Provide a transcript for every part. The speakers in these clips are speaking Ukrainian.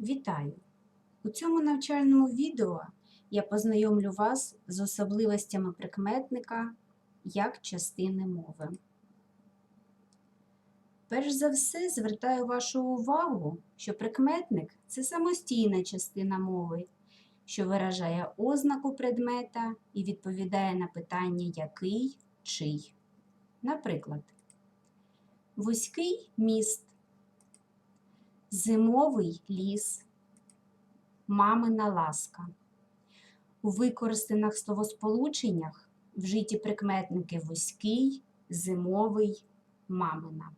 Вітаю! У цьому навчальному відео я познайомлю вас з особливостями прикметника як частини мови. Перш за все, звертаю вашу увагу, що прикметник це самостійна частина мови, що виражає ознаку предмета і відповідає на питання який, чий. Наприклад, вузький міст, зимовий ліс, мамина ласка. У використаних словосполученнях вжиті прикметники вузький, зимовий, мамина.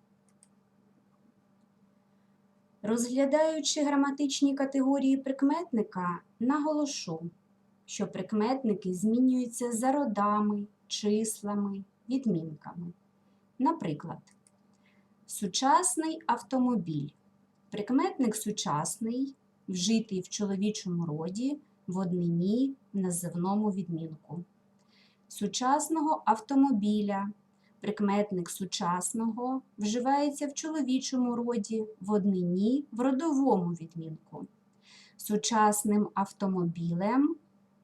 Розглядаючи граматичні категорії прикметника, наголошу, що прикметники змінюються за родами, числами, відмінками. Наприклад, сучасний автомобіль. Прикметник сучасний, вжитий в чоловічому роді, в однині, називному відмінку. Сучасного автомобіля. Прикметник сучасного вживається в чоловічому роді, в однині, в родовому відмінку. Сучасним автомобілем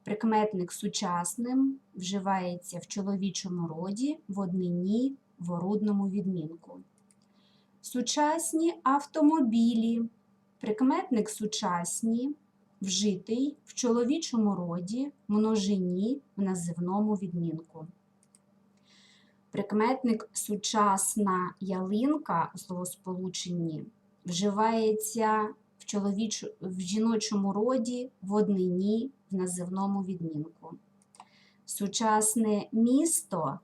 прикметник сучасним вживається в чоловічому роді, в однині, в орудному відмінку. Сучасні автомобілі. Прикметник сучасні, вжитий в чоловічому роді, множині в називному відмінку. Прикметник сучасна ялинка у словосполученні вживається в, чоловіч... в жіночому роді, в однині в називному відмінку. Сучасне місто,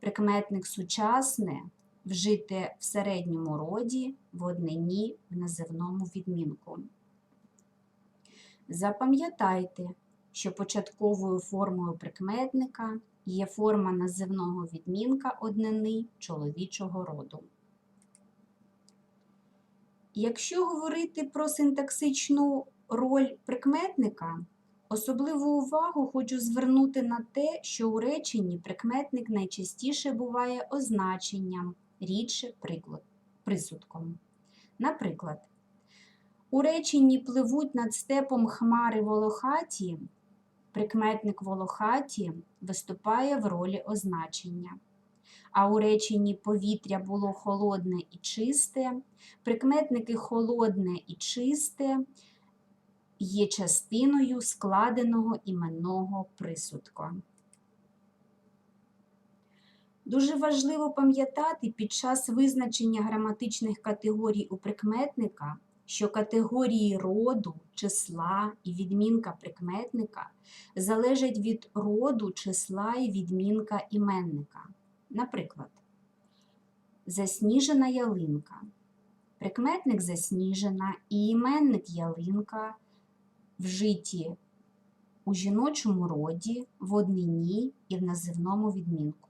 прикметник сучасне, вжите в середньому роді, в однині в називному відмінку. Запам'ятайте, що початковою формою прикметника є форма називного відмінка однини чоловічого роду. Якщо говорити про синтаксичну роль прикметника, особливу увагу хочу звернути на те, що у реченні прикметник найчастіше буває означенням, рідше присудком. Наприклад, у реченні пливуть над степом хмари волохаті, прикметник волохаті виступає в ролі означення. А у реченні повітря було холодне і чисте, прикметники холодне і чисте є частиною складеного іменного присудка. Дуже важливо пам'ятати під час визначення граматичних категорій у прикметника, що категорії роду, числа і відмінка прикметника залежать від роду, числа і відмінка іменника. Наприклад, засніжена ялинка. Прикметник засніжена і іменник ялинка вжиті у жіночому роді, в однині і в називному відмінку.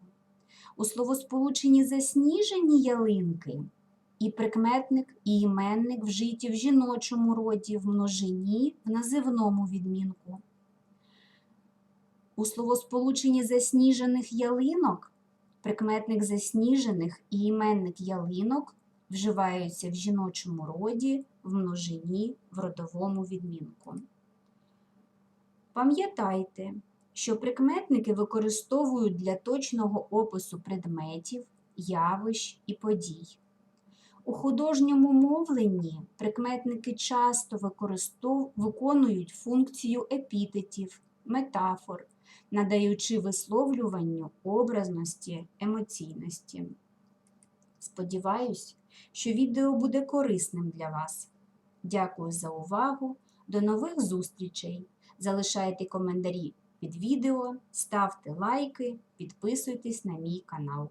У словосполученні засніжені ялинки і прикметник, і іменник вжиті в жіночому роді, в множині, в називному відмінку. У словосполученні засніжених ялинок прикметник засніжених і іменник ялинок вживаються в жіночому роді, в множині, в родовому відмінку. Пам'ятайте, що прикметники використовують для точного опису предметів, явищ і подій. У художньому мовленні прикметники часто використов... виконують функцію епітетів, метафор, надаючи висловлюванню образності, емоційності. Сподіваюсь, що відео буде корисним для вас. Дякую за увагу. До нових зустрічей! Залишайте коментарі під відео, ставте лайки, підписуйтесь на мій канал.